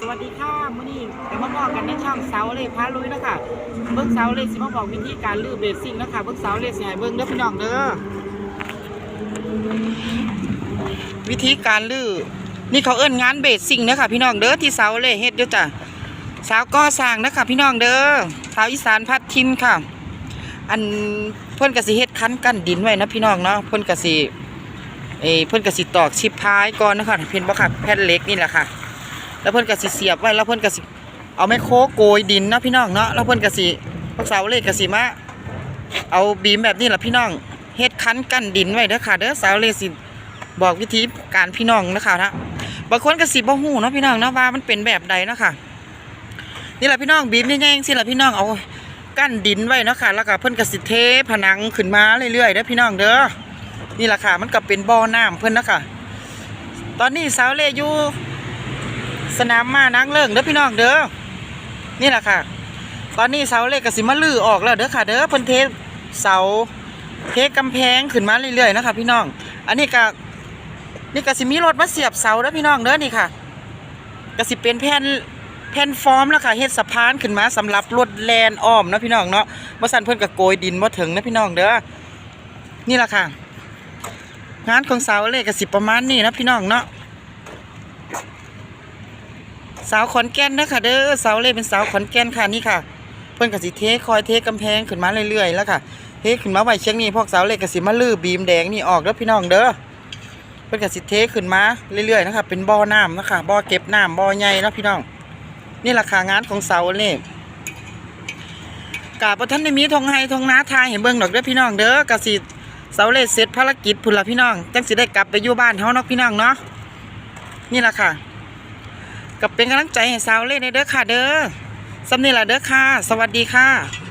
สวัสดีค่ะมื่อนี้เดี๋ยวมาบอกกันในช่องเสาเลยพาลุยนะคะเบิ้งเสาเลยสิมาบอกวิธีการลื้อเบสซิ่งนะคะเบิ้งเสาเลยสิให้เบิ้งเด้อพี่น้องเด้อวิธีการลื้อนี่เขาเอิ้นงานเบสซิ่งนะคะพี่น้องเด้อที่เสาเลยเฮ็ดเด้อจ้ะสาวก่อสร้างนะคะพี่น้องเด้อสาวอีสานพัดทินค่ะ อันเพิ่นกสิเฮ็ดคั้นกั้นดินไว้นะพี่น้องเนาะเพิ่นกสิเอ้เพิ่นกสิตอกชิปพายก่อนนะคะเพนบ่ค่ะแผ่นเล็กนี่แหละค่ะ แล้วเพิ่นกสิเสียบไว้แล้วเพิ่นกสิเอาไม้โคโกยดินนะพี่น้องเนาะแล้วเพิ่นกสิพวกสาวเล็กกสิมาเอาบีมแบบนี้แหละพี่น้องเฮ็ดคันกั้นดินไว้เด้อค่ะเด้อสาวเล็กสิบอกวิธีการพี่น้องนะคะนะบางคนกสิบ่ฮู้เนาะพี่น้องเนาะว่ามันเป็นแบบใดนะค่ะนี่แหละพี่น้องบีมแย่งๆสิล่ะพี่น้องเอากั้นดินไว้เนาะค่ะแล้วก็เพิ่นกสิเทผนังขึ้นมาเรื่อยๆเด้อพี่น้องเด้อนี่แหละค่ะมันก็เป็นบ่อน้ำเพิ่นนะค่ะตอนนี้สาวเล็กอยู่ สนามมานางเลิงเด้อพี่น้องเด้อนี่แหละค่ะ ตอนนี้เสาเหล็กกสิมาลื้อออกแล้วเด้อค่ะ เด้อเพิ่นเทเสาเทกำแพงขึ้นมาเรื่อยๆนะคะพี่น้อง อันนี้ก็นี่ก็สิมีรถมาเสียบเสาเด้อพี่น้องเด้อนี่ค่ะก็สิเป็นแผ่นแผ่นฟอร์มแล้วค่ะเฮ็ดสะพานขึ้นมาสำหรับรถแลนอ้อมนะพี่น้องเนาะบ่ซั่นเพิ่นก็โกยดินบ่ถึงนะพี่น้องเด้อนี่แหละค่ะ งานของเสาเหล็กก็สิประมาณนี้นะพี่น้องเนาะ สาวขอนแก่นนะคะเด้อสาวเลยเป็นสาวขอนแก่นค่ะนี่ค่ะ เพิ่อนกสิเทคอยเทกำแพงขึ้นมาเรื่อยๆแล้วค่ะเทขึ้นมาไว้เชียงนี้พวกสาวเลยก็สิมาลื้อบีมแดงนี่ออกเด้อพี่น้องเด้อเพิ่อนกสิเทขึ้นมาเรื่อยๆนะคะเป็นบ่อน้ำนะคะบ่อเก็บน้ำบ่อใหญ่เนาะพี่น้อง นี่ราคางานของเสาเลยกาบ่ทันได้มีทองไห้ทงนาทายให้เบิ่งดอกเด้อพี่น้องเด้อกสิเสาเลยเสร็จภารกิจพุ่นละพี่น้องจังสิได้กลับไปอยู่บ้านเฮาเนาะพี่น้องเนาะนี่แหละค่ะ กับเป็นกำลังใจให้สาวเล่นในเด้อค่ะเด้อสำนี่ละเด้อค่ะ สวัสดีค่ะ